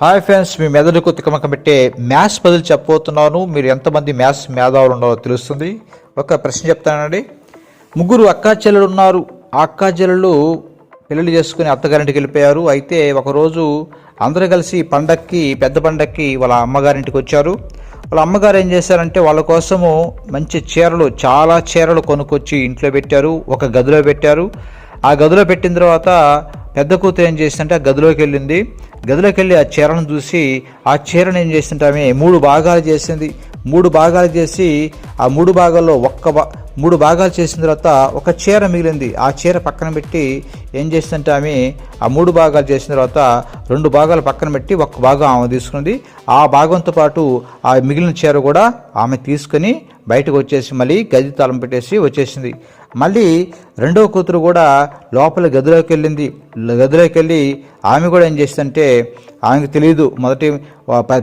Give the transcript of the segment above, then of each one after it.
Hi friends మీ మెదడుకు తికమక పెట్టే మ్యాథ్స్ బదులు చెప్పబోతున్నాను. మీరు ఎంతమంది మ్యాథ్స్ మేధావులు ఉన్నారో తెలుస్తుంది. ఒక ప్రశ్న చెప్తానండి. ముగ్గురు అక్కా చెల్లెలు ఉన్నారు. ఆ అక్కా చెల్లెలు పెళ్ళి చేసుకుని అత్తగారింటికి వెళ్ళిపోయారు. అయితే ఒకరోజు అందరూ కలిసి పండక్కి పెద్ద పండక్కి వాళ్ళ అమ్మగారింటికి వచ్చారు. వాళ్ళ అమ్మగారు ఏం చేశారంటే వాళ్ళ కోసము మంచి చీరలు చాలా చీరలు కొనుక్కొచ్చి ఇంట్లో పెట్టారు. ఒక గదిలో పెట్టారు. ఆ గదిలో పెట్టిన తర్వాత పెద్ద కూతురు ఏం చేసిందంటే ఆ గదిలోకి వెళ్ళింది. గదిలోకి వెళ్ళి ఆ చీరను చూసి ఆ చీరను ఏం చేసింటే ఆమె మూడు భాగాలు చేసింది. మూడు భాగాలు చేసి ఆ మూడు భాగాల్లో ఒక్క బా మూడు భాగాలు చేసిన తర్వాత ఒక చీర మిగిలింది. ఆ చీర పక్కన పెట్టి ఏం చేసిందంటే ఆమె ఆ మూడు భాగాలు చేసిన తర్వాత రెండు భాగాలు పక్కన పెట్టి ఒక్క భాగం ఆమె తీసుకుంది. ఆ భాగంతో పాటు ఆ మిగిలిన చీర కూడా ఆమె తీసుకొని బయటకు వచ్చేసి మళ్ళీ గది తాళం పెట్టేసి వచ్చేసింది. మళ్ళీ రెండవ కూతురు కూడా లోపల గదిలోకి వెళ్ళింది. గదిలోకి వెళ్ళి ఆమె కూడా ఏం చేసిందంటే ఆమెకు తెలియదు మొదటి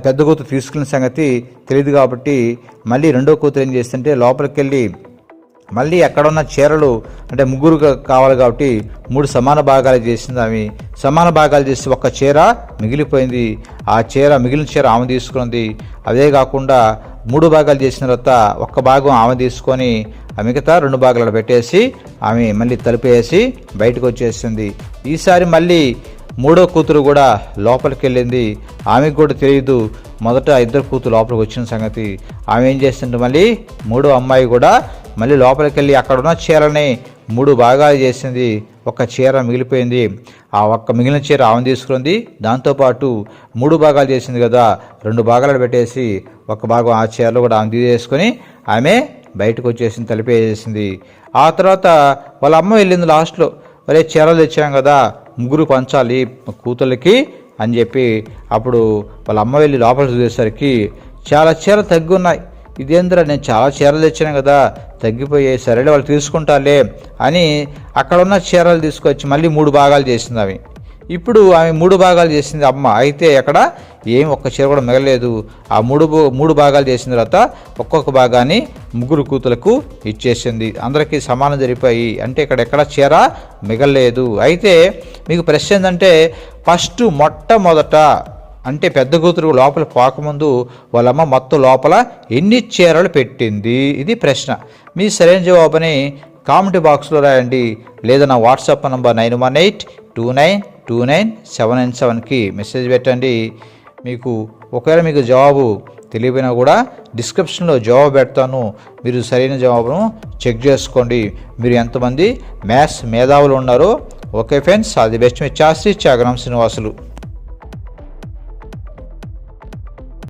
పెద్ద కూతురు తీసుకున్న సంగతి తెలియదు కాబట్టి మళ్ళీ రెండో కూతురు ఏం చేస్తుంటే లోపలికి వెళ్ళి మళ్ళీ ఎక్కడున్న చీరలు అంటే ముగ్గురు కావాలి కాబట్టి మూడు సమాన భాగాలు చేసింది ఆమె. సమాన భాగాలు చేసి ఒక్క చీర మిగిలిపోయింది. ఆ చీర మిగిలిన చీర ఆమె తీసుకున్నది అదే కాకుండా మూడు భాగాలు చేసిన తర్వాత ఒక్క భాగం ఆమె తీసుకొని ఆ మిగతా రెండు భాగాలు పెట్టేసి ఆమె మళ్ళీ తలుపేసి బయటకు వచ్చేసింది. ఈసారి మళ్ళీ మూడో కూతురు కూడా లోపలికి వెళ్ళింది ఆమెకు కూడా తెలియదు మొదట ఇద్దరు కూతురు లోపలికి వచ్చిన సంగతి. ఆమె ఏం చేస్తుంటే మళ్ళీ? మూడో అమ్మాయి కూడా మళ్ళీ లోపలికి వెళ్ళి అక్కడ ఉన్న చీరని మూడు భాగాలు చేసింది. ఒక చీర మిగిలిపోయింది. ఆ ఒక్క మిగిలిన చీర ఆమె తీసుకుంది. దాంతోపాటు మూడు భాగాలు చేసింది కదా. రెండు భాగాలు పెట్టేసి ఒక భాగం ఆ చీరలో కూడా ఆమె తీసేసుకొని ఆమె బయటకు వచ్చేసింది తలిపేసేసింది. ఆ తర్వాత వాళ్ళ అమ్మ వెళ్ళింది లాస్ట్లో. ఒరే చీరలు తెచ్చాం కదా. ముగ్గురు పంచాలి కూతుళ్ళకి అని చెప్పి అప్పుడు వాళ్ళ అమ్మ వెళ్ళి లోపల చూసేసరికి చాలా చీర తగ్గున్నాయి. ఇదేంద్రా నేను చాలా చీరలు తెచ్చాను కదా తగ్గిపోయాయి సరేలే వాళ్ళు తీసుకుంటాలే అని అక్కడ ఉన్న చీరలు తీసుకొచ్చి మళ్ళీ మూడు భాగాలు చేసింది అవి ఇప్పుడు ఆమె మూడు భాగాలు చేసింది అమ్మ. అయితే అక్కడ ఏం ఒక్క చీర కూడా మిగలేదు ఆ మూడు మూడు భాగాలు చేసిన తర్వాత ఒక్కొక్క భాగాన్ని ముగ్గురు కూతులకు ఇచ్చేసింది. అందరికీ సమానం జరిపాయి అంటే ఇక్కడ ఎక్కడ చీర మిగలేదు అయితే మీకు ప్రశ్న ఏంటంటే ఫస్ట్ మొట్టమొదట అంటే పెద్ద కూతురు లోపల పోకముందు వాళ్ళమ్మ మొత్తం లోపల ఎన్ని చీరలు పెట్టింది? ఇది ప్రశ్న. మీ సరైన జవాబుని కామెంట్ బాక్స్లో రాయండి. లేదా నా WhatsApp number nine one eight two nine two nine seven nine సెవెన్కి మెసేజ్ పెట్టండి. మీకు ఒకవేళ మీకు జవాబు తెలియపోయినా కూడా డిస్క్రిప్షన్లో జవాబు పెడతాను. మీరు సరైన జవాబును చెక్ చేసుకోండి. మీరు ఎంతమంది మ్యాథ్స్ మేధావులు ఉన్నారో. ఓకే ఫ్రెండ్స్ అది బెస్ట్. మీ చాస్తి చాగరం శ్రీనివాసులు.